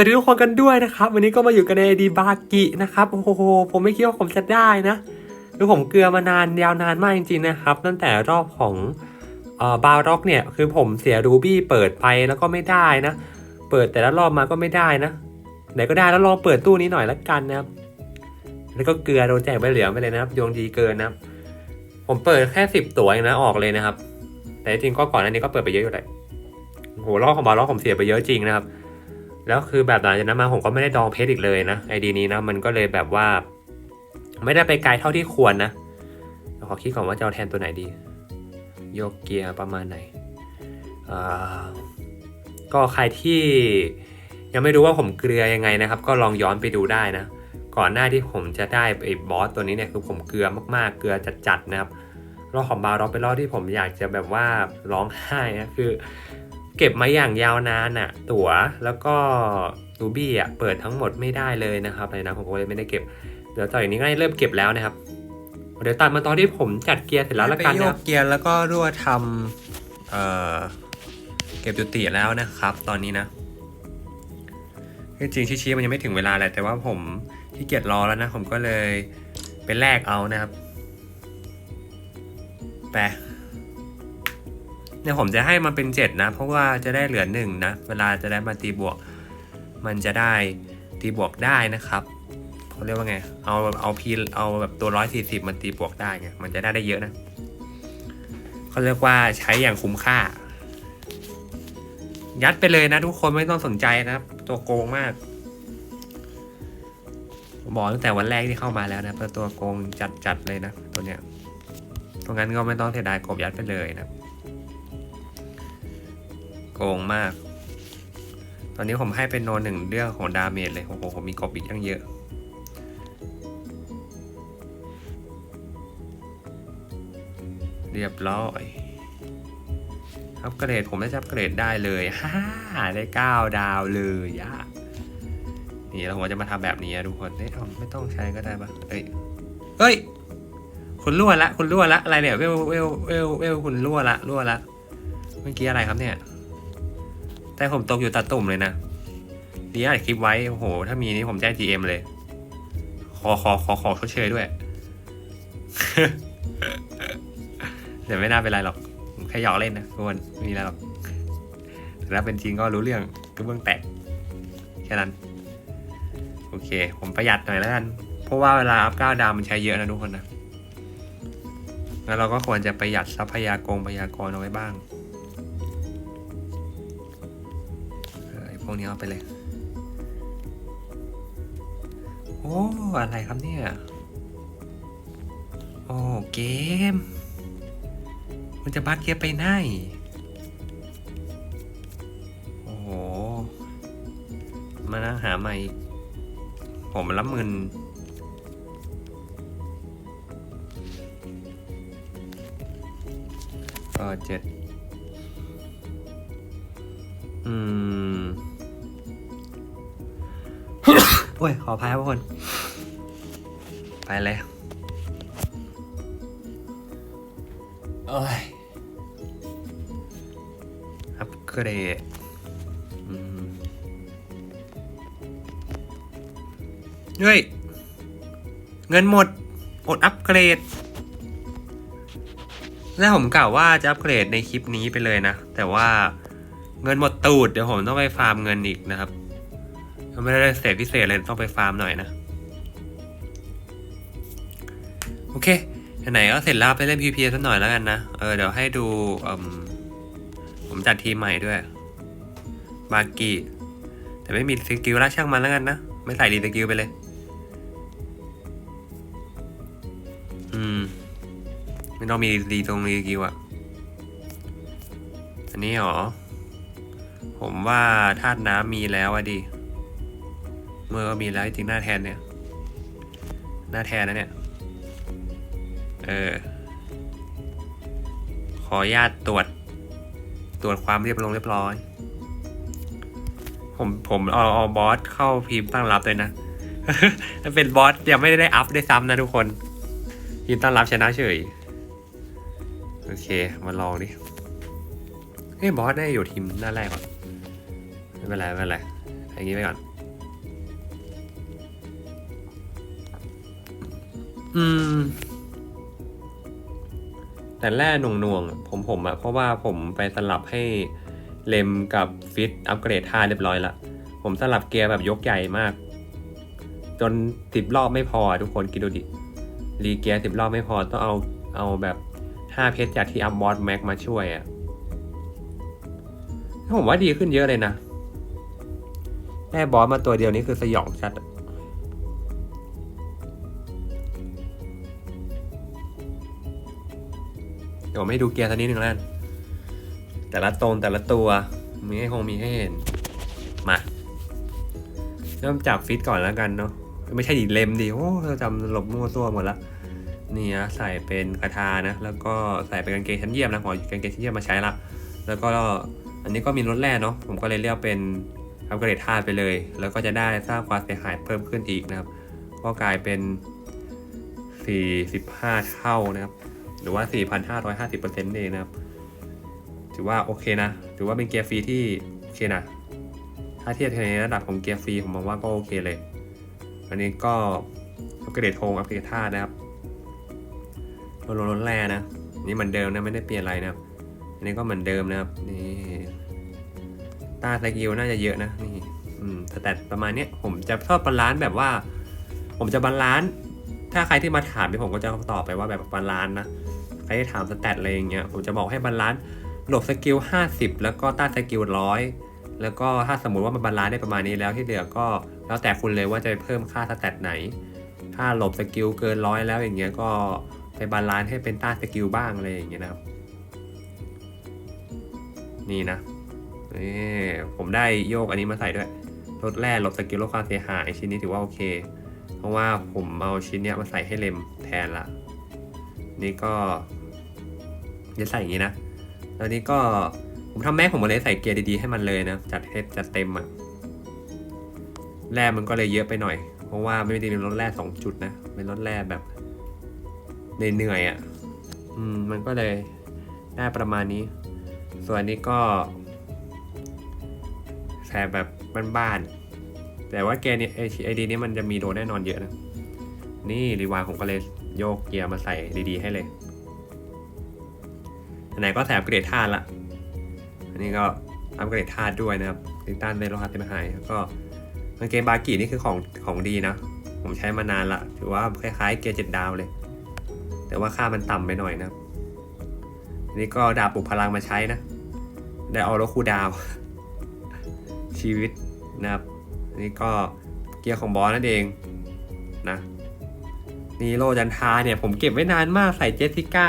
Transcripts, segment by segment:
วัสดีทุกคนกันด้วยนะครับ วันนี้ก็มาอยู่กันในดีบากินะครับโอ้โหผมไม่คิดว่าผมจะได้นะคือผมเกลือมานานยาวนานมากจริงๆนะครับ ตั้งแต่รอบของเอ่อบาร็อกเนี่ยคือผมเสียรูบี้เปิดไปแล้วก็ไม่ได้นะ เปิดแต่ละรอบมาก็ไม่ได้นะไหนก็ได้แล้วลองเปิดตู้นี้หน่อยละกันนะครับ แล้วก็เกลือโดนแจกใบเหลืองไปเลยนะครับดวงดีเกินนะครับ ผมเปิดแค่สิบตัวเองนะออกเลยนะครับ แต่จริงๆก็ก่อนหน้านี้ก็เปิดไปเยอะอยู่เลยโอ้โหรอบของบาร็อกผมเสียไปเยอะจริงนะครับ แล้วคือแบบหลังจากนั้นมาผมก็ไม่ได้ดองเพชรอีกเลยนะไอดีนี้นะมันก็เลยแบบว่า ไม่ได้ไปไกลเท่าที่ควรนะเดี๋ยวขอคิดก่อนว่าจะเอาแทนตัวไหนดี โยกเกียร์ประมาณไหนอ่าก็ใครที่ยังไม่รู้ว่าผมเกลือยังไงนะครับ ก็ลองย้อนไปดูได้นะ ก่อนหน้าที่ผมจะได้ไอ้บอสตัวนี้เนี่ยคือผมเกลือมากๆ เกลือจัดๆนะครับรอบของบาร์ร็อกเป็นรอบที่ผมอยากจะแบบว่าร้องไห้นะคือ เก็บมาอย่างยาวนานอะตั๋วแล้วก็รูบี้อะเปิดทั้งหมดไม่ได้เลยนะครับในนะผมก็เลยไม่ได้เก็บเดี๋ยวต่อจากนี้ก็เริ่มเก็บแล้วนะครับเดี๋ยวตัดมาตอนที่ผมจัดเกียร์เสร็จแล้วละกันไปโยนะเกียร์แล้วก็รั่วทำเอ่อเก็บจุติแล้วนะครับ ตอนนี้นะจริงชี้ๆมันยังไม่ถึงเวลาแหละแต่ว่าผมที่เกียจรอแล้วนะ ผมก็เลยไปแลกเอานะครับแป เนี่ยผมจะให้มันเป็นเจ็ดนะ เพราะว่าจะได้เหลือหนึ่งนะ เวลาจะได้มาตีบวก มันจะได้ตีบวกได้นะครับเขาเรียกว่าไง เอาเอาพีเอาแบบตัวร้อยสี่สิบมันตีบวกได้ไงมันจะได้ได้เยอะนะเขาเรียกว่าใช้อย่างคุ้มค่า ยัดไปเลยนะทุกคนไม่ต้องสนใจนะครับ ตัวโกงมากบอกตั้งแต่วันแรกที่เข้ามาแล้วนะเพราะตัวโกงจัดจัดเลยนะตัวเนี้ยตรงนั้นก็ไม่ต้องเสียดายกบยัดไปเลยนะ โกงมาก ตอนนี้ผมให้เป็นโนหนึ่งเรื่องของดาเมจเลย โอ้โห ผมมีกบอีกตั้งเยอะ เรียบร้อย อัปเกรดผมได้อัปเกรดได้เลยฮ่าได้เก้าดาวเลยอะนี่เราจะมาทำแบบนี้ทุกคนเอ้ยไม่ต้องใช้ก็ได้ปะเอ้ยเฮ้ย คุณรั่วละ คุณรั่วละ อะไรเนี่ยเวลเวลเวลเวลคุณรั่วละ รั่วละ เมื่อกี้อะไรครับเนี่ย แต่ผมตกอยู่ตาตุ่มเลยนะดีอัดคลิปไว้โอ้โห ถ้ามีนี่ผมแจ้ง GM เลย ขอขอขอขอชดเชยด้วย เดี๋ยวไม่น่าเป็นไรหรอก แค่หยอกเล่นนะทุกคนไม่มีอะไรหรอกแต่ถ้าเป็นจริงก็รู้เรื่องก็เบื้องแตกแค่นั้น โอเค ผมประหยัดหน่อยแล้วกัน เพราะว่าเวลาอัพเก้าดาวมันใช้เยอะนะทุกคนนะงั้นเราก็ควรจะประหยัดทรัพยากรพยากรเอาไว้บ้าง วกนี้เอาไปเลย โอ้ อะไรครับเนี่ย โอ้ เกม มันจะบักเกมไปไหน โอ้โห มานั่งหาใหม่ ผมละหมื่นก็เจ็ดอืม โอ้ย ขออภัยครับทุกคน ไปเลยโอ้ยอัปเกรดอืมเฮ้ย เงินหมด อดอัปเกรด แล้วผมกล่าวว่าจะอัปเกรดในคลิปนี้ไปเลยนะ แต่ว่าเงินหมดตูด เดี๋ยวผมต้องไปฟาร์มเงินอีกนะครับ ยังไม่ได้เศษพิเศษเลยต้องไปฟาร์มหน่อยนะ โอเคไหนๆก็เสร็จแล้วไปเล่น PVP สักหน่อยแล้วกันนะ เออเดี๋ยวให้ดูผมจัดทีมใหม่ด้วย บากีแต่ไม่มีสกิลแล้วช่างมันแล้วกันนะ ไม่ใส่ดีสกิลไปเลย อืม ไม่ต้องมีดีตรงดีสกิลอะอันนี้หรอ ผมว่าธาตุน้ำมีแล้วอะดิ เมื่อก็มีแล้วจริงหน้าแทนเนี่ย หน้าแทนนะเนี่ย เออ ขออนุญาตตรวจ ตรวจความเรียบร้อยเรียบร้อย ผมผมเอาเอาบอสเข้าพิมพ์ตั้งรับเลยนะมันเป็นบอสยังไม่ได้อัพได้ซ้ำนะทุกคน พิมพ์ตั้งรับชนะเฉย โอเค มาลองดิเฮ้ยบอสได้อยู่ทีมหน้าแรกก่อนไม่เป็นไรไม่เป็นไรอย่างนี้ไปก่อน อืม แต่แร่หน่วงๆอะผมผมอะเพราะว่าผมไปสลับให้เลมกับฟิตอัปเกรดท่าเรียบร้อยละผมสลับเกียร์แบบยกใหญ่มาก จนสิบรอบไม่พอทุกคนคิดดูดิรีเกียร์สิบรอบไม่พอต้องเอาเอาแบบห้าเพชรจากที่อัพบอสแม็กมาช่วยอะผมว่าดีขึ้นเยอะเลยนะแม่บอสมาตัวเดียวนี้คือสยองชัดอะ ดี๋ยวผมให้ดูเกียร์สักนิดหนึ่งแล้วกันแต่ละตนแต่ละตัวมีให้คงมีให้เห็น มา เริ่มจากฟิตก่อนแล้วกันเนาะไม่ใช่ดิเลมดิโอ้เราจำหลบมั่วซั่วหมดละนี่นะใส่เป็นกระทานะ แล้วก็ใส่เป็นกางเกงชั้นเยี่ยมนะผมเอกางเกงชั้นเยี่ยมมาใช้ละแล้วก็อันนี้ก็มีรถแร่เนาะผมก็เลยเรียกเป็นอัปเกรดธาตุไปเลย แล้วก็จะได้สร้างความเสียหายเพิ่มขึ้นอีกนะครับ ก็กลายเป็น 45 เท่านะครับ หรือว่า 4,550%เองนะครับ ถือว่าโอเคนะ ถือว่าเป็นเกียร์ฟรีที่โอเคนะ ถ้าเทียบในระดับของเกียร์ฟรีผมมองว่าก็โอเคเลย อันนี้ก็อัปเกรดโฮงอัปเกรดท่านะครับลดลดลดแร่นะ นี่เหมือนเดิมนะไม่ได้เปลี่ยนอะไรนะครับ อันนี้ก็เหมือนเดิมนะครับนี่ตาสกิลน่าจะเยอะนะนี่อืมแตทประมาณนี้ผมจะชอบบาลานซ์แบบว่า ผมจะบาลานซ์ถ้าใครที่มาถามเนี่ยผมก็จะตอบไปว่าแบบบาลานซ์นะ ครที่ถามสแตทอะไรอย่างเงี้ยผมจะบอกให้บาลานซ์หลบสกิล 50 แล้วก็ต้านสกิลร้อยแล้วก็ถ้าสมมุติว่ามันบาลานซ์ได้ประมาณนี้แล้วที่เหลือก็แล้วแต่คุณเลยว่าจะไปเพิ่มค่าสแตทไหน ถ้าหลบสกิลเกินร้อยแล้วอย่างเงี้ยก็ไปบาลานซ์ให้เป็นต้านสกิลบ้างอะไรอย่างเงี้ยนะครับ นี่นะนี่ผมได้โยกอันนี้มาใส่ด้วยลดแร่ลบสกิลลดความเสียหายชิ้นนี้ถือว่าโอเค เพราะว่าผมเอาชิ้นเนี้ยมาใส่ให้เลมแทนละนี่ก็ จะใส่อย่างนี้นะแล้วนี่ก็ผมทำแม็กผมเลยใส่เกียร์ดีๆให้มันเลยนะ จัดเทสจัดเต็มอะแร่มันก็เลยเยอะไปหน่อย เพราะว่าไม่ได้เป็นรถแร่สองจุดนะ เป็นรถแร่แบบเหนื่อยๆอะอืม มันก็เลยได้ประมาณนี้ ส่วนนี้ก็แส่แบบบ้านๆ แต่ว่าเกียร์นี้ไอดีนี้มันจะมีโดนแน่นอนเยอะนะ นี่รีวายผมก็เลยโยกเกียร์มาใส่ดีๆให้เลย ไหนก็แถมเกรดธาตุละ อันนี้ก็อัปเกรดธาตุด้วยนะครับติดตั้งในโลหะเต็มหายแล้วก็กางเกงบากินี่คือของของดีนะ ผมใช้มานานละถือว่าคล้ายๆเกียร์เจ็ดดาวเลย แต่ว่าค่ามันต่ำไปหน่อยนะครับอันนี้ก็ดาบปลุกพลังมาใช้นะ ได้ออโรคูดาว ชีวิตนะครับอันนี้ก็เกียร์ของบอสนั่นเองนะนี่โรจันทาเนี่ยผมเก็บไว้นานมากใส่เจสสิก้า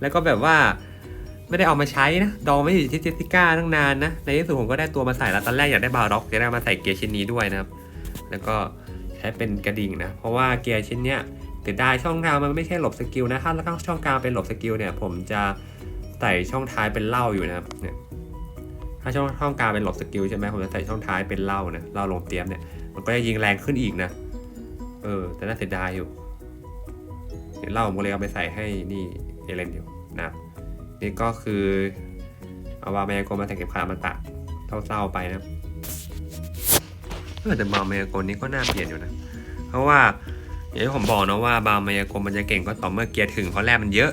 แล้วก็แบบว่า ไม่ได้เอามาใช้นะ ดองไม่อยู่ที่เจสสิก้าตั้งนานนะ ในที่สุดผมก็ได้ตัวมาใส่แล้วตอนแรกอยากได้บาร็อกจะได้มาใส่เกียร์ชิ้นนี้ด้วยนะครับ แล้วก็ใช้เป็นกระดิ่งนะ เพราะว่าเกียร์ชิ้นเนี้ยเสียดาช่องกลางมันไม่ใช่หลบสกิลนะ ถ้าแล้วก็ช่องกลางเป็นหลบสกิลเนี่ย ผมจะใส่ช่องท้ายเป็นเหล้าอยู่นะครับเนี่ยถ้าช่องช่องกลางเป็นหลบสกิลใช่ไหมผมจะใส่ช่องท้ายเป็นเหล้านะเหล้าลงเตรียมเนี่ยมันก็จะยิงแรงขึ้นอีกนะ เออ แต่น่าเสียดายอยู่เดี๋ยวเล่าผมก็เลยเอาไปใส่ให้นี่เอเลนอยู่นะครับ นี่ก็คือเอาวาเมยากมาแต่งเก็บขามาตักเศร้าๆไปนะเออแต่บาเมยากลนี้ก็น่าเปลี่ยนอยู่นะ เพราะว่าอย่างที่ผมบอกนะว่าบาเมยากลมันจะเก่งก็ต่อเมื่อเกียร์ถึงเพราะแรกมันเยอะ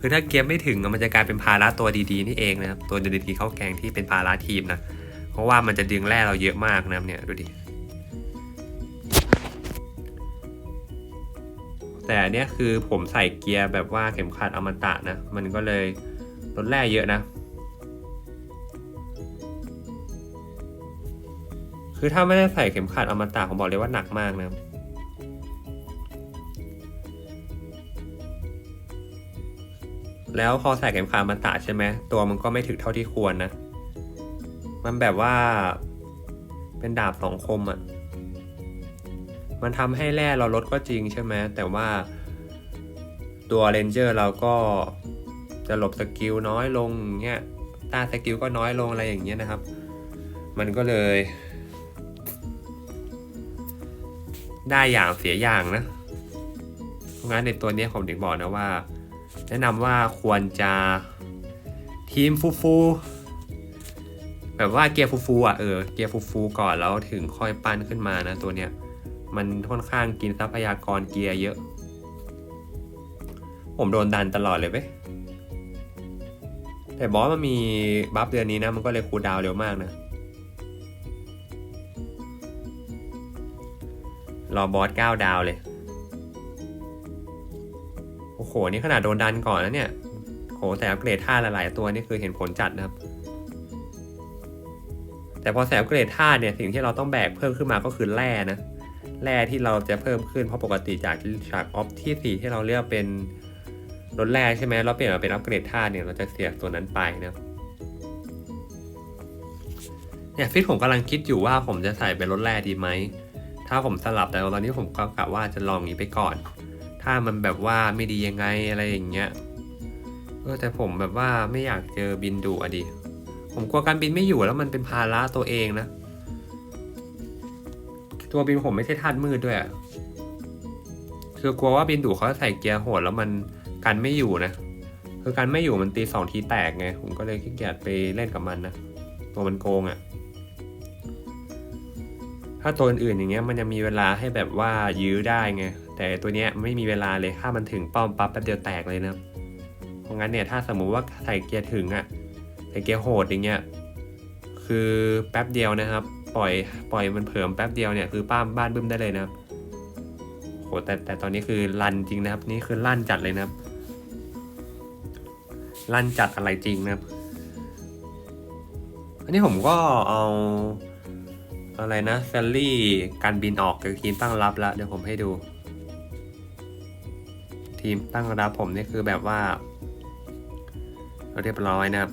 คือถ้าเกียร์ไม่ถึงมันจะกลายเป็นภาระตัวดีๆนี่เองนะครับตัวดีๆเข้าแกงที่เป็นภาระทีมนะ เพราะว่ามันจะดึงแร่เราเยอะมากนะครับเนี่ยดูดิ แต่อันเนี้ยคือผมใส่เกียร์แบบว่าเข็มขัดอมตะนะ มันก็เลยลดแร่เยอะนะ คือถ้าไม่ได้ใส่เข็มขัดอมตะผมบอกเลยว่าหนักมากนะแล้วพอใส่เข็มขัดอมตะใช่ไหมตัวมันก็ไม่ถึงเท่าที่ควรนะ มันแบบว่าเป็นดาบสองคมอะ่ะ มันทำให้แร่เราลดก็จริงใช่ไหมแต่ว่าตัวเรนเจอร์เราก็จะหลบสกิลน้อยลงเงี้ยต้านสกิลก็น้อยลงอะไรอย่างเงี้ยนะครับ มันก็เลย ได้อย่างเสียอย่างนะเพราะงั้นในตัวนี้ผมถึงบอกนะว่า แนะนำว่าควรจะทีมฟูฟูแบบว่าเกียร์ฟูๆอะเออเกียร์ฟูๆก่อนแล้วถึงค่อยปั้นขึ้นมานะตัวเนี้ย มันค่อนข้างกินทรัพยากรเกียร์เยอะ ผมโดนดันตลอดเลยเว้ยแต่บอสมันมีบัฟเดือนนี้นะ มันก็เลยคูลดาวเร็วมากนะ รอบอสเก้าดาวเลย โอ้โห นี่ขนาดโดนดันก่อนแล้วเนี่ยโหแต่อัปเกรดท่าหลายๆตัวนี่คือเห็นผลจัดนะครับ แต่พอแสบเกรดท่าเนี่ยสิ่งที่เราต้องแบกเพิ่มขึ้นมาก็คือแร่นะ แร่ที่เราจะเพิ่มขึ้นเพราะปกติจากจากออฟที่สี่ที่เราเลือกเป็นรถแร่ใช่ไหมเราเปลี่ยนมาเป็นอัปเกรดท่าเนี่ยเราจะเสียตัวนั้นไปนะเนี่ยฟิตผมกำลังคิดอยู่ว่าผมจะใส่เป็นรถแร่ดีไหม ถ้าผมสลับแต่ตอนนี้ผมก็กะว่าจะลองอย่างนี้ไปก่อน ถ้ามันแบบว่าไม่ดียังไงอะไรอย่างเงี้ยเออแต่ผมแบบว่าไม่อยากเจอบินดุอะดิ ผมกลัวการบินไม่อยู่แล้วมันเป็นภาระตัวเองนะ ตัวบินผมไม่ใช่ธาตุมืดด้วยอะคือกลัวว่าบินดุเขาจะใส่เกียร์โหดแล้วมันกันไม่อยู่นะ คือกันไม่อยู่มันตีสองทีแตกไง ผมก็เลยขี้เกียจไปเล่นกับมันนะ ตัวมันโกงอะถ้าตัวอื่นอย่างเงี้ยมันยังมีเวลาให้แบบว่ายื้อได้ไง แต่ตัวเนี้ยไม่มีเวลาเลย ถ้ามันถึงป้อมปั๊บแป๊บเดียวแตกเลยนะ เพราะงั้นเนี่ยถ้าสมมุติว่าใส่เกียร์ถึงอะ ใส่เกียร์โหดอย่างเงี้ย คือแป๊บเดียวนะครับ ปล่อยปล่อยมันเผิมแป๊บเดียวเนี่ยคือป้ามบ้านบึ้มได้เลยนะครับโหแต่แต่ตอนนี้คือลันจริงนะครับ นี่คือลั่นจัดเลยนะครับลั่นจัดอะไรจริงนะครับ อันนี้ผมก็เอาอะไรนะแซลลี่การบินออกกับทีมตั้งรับแล้วเดี๋ยวผมให้ดู ทีมตั้งรับผมนี่คือแบบว่า เรียบร้อยนะครับ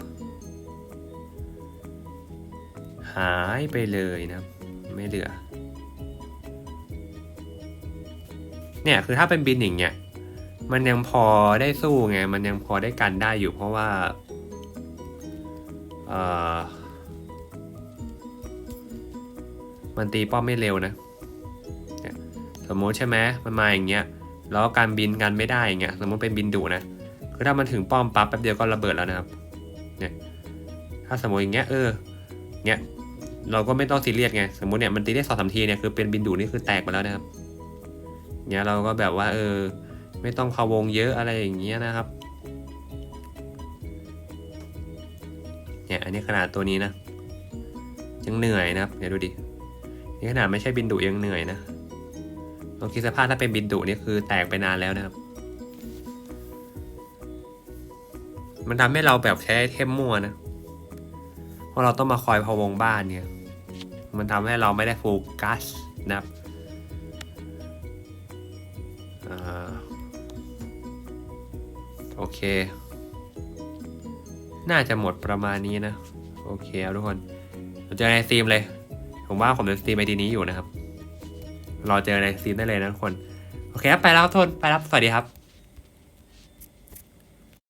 หายไปเลยนะไม่เหลือ เนี่ยคือถ้าเป็นบินอย่างเงี้ยมันยังพอได้สู้ไง มันยังพอได้กันได้อยู่เพราะว่าเออมันตีป้อมไม่เร็วนะสมมติใช่ไหมมันมาอย่างเงี้ยแล้วการบินกันไม่ได้อย่างเงี้ยสมมติเป็นบินดุนะคือถ้ามันถึงป้อมปั๊บแป๊บเดียวก็ระเบิดแล้วนะครับเนี่ยถ้าสมมติอย่างเงี้ยเออเนี่ย เราก็ไม่ต้องซีเรียสไง สมมติเนี่ยมันตีได้สองสามทีเนี่ยคือเป็นบินดูนี่คือแตกไปแล้วนะครับเนี่ยเราก็แบบว่าเออไม่ต้องพะวงเยอะอะไรอย่างเงี้ยนะครับเนี่ยอันนี้ขนาดตัวนี้นะยังเหนื่อยนะครับเดี๋ยวดูดินี่ขนาดไม่ใช่บินดุยังเหนื่อยนะลองคิดสภาพถ้าเป็นบินดุนี่คือแตกไปนานแล้วนะครับ มันทำให้เราแบบใช้เทมมัวนะ เพราะเราต้องมาคอยพะวงบ้านเนี่ย มันทำให้เราไม่ได้โฟกัสนะครับอ่าโอเค น่าจะหมดประมาณนี้นะ โอเคครับทุกคนเราเจอในสตรีมเลย ผมว่าผมจะสตรีมไอดีนี้อยู่นะครับ รอเจอในสตรีมได้เลยนะทุกคน โอเคครับไปแล้วทุกคนไปแล้วสวัสดีครับ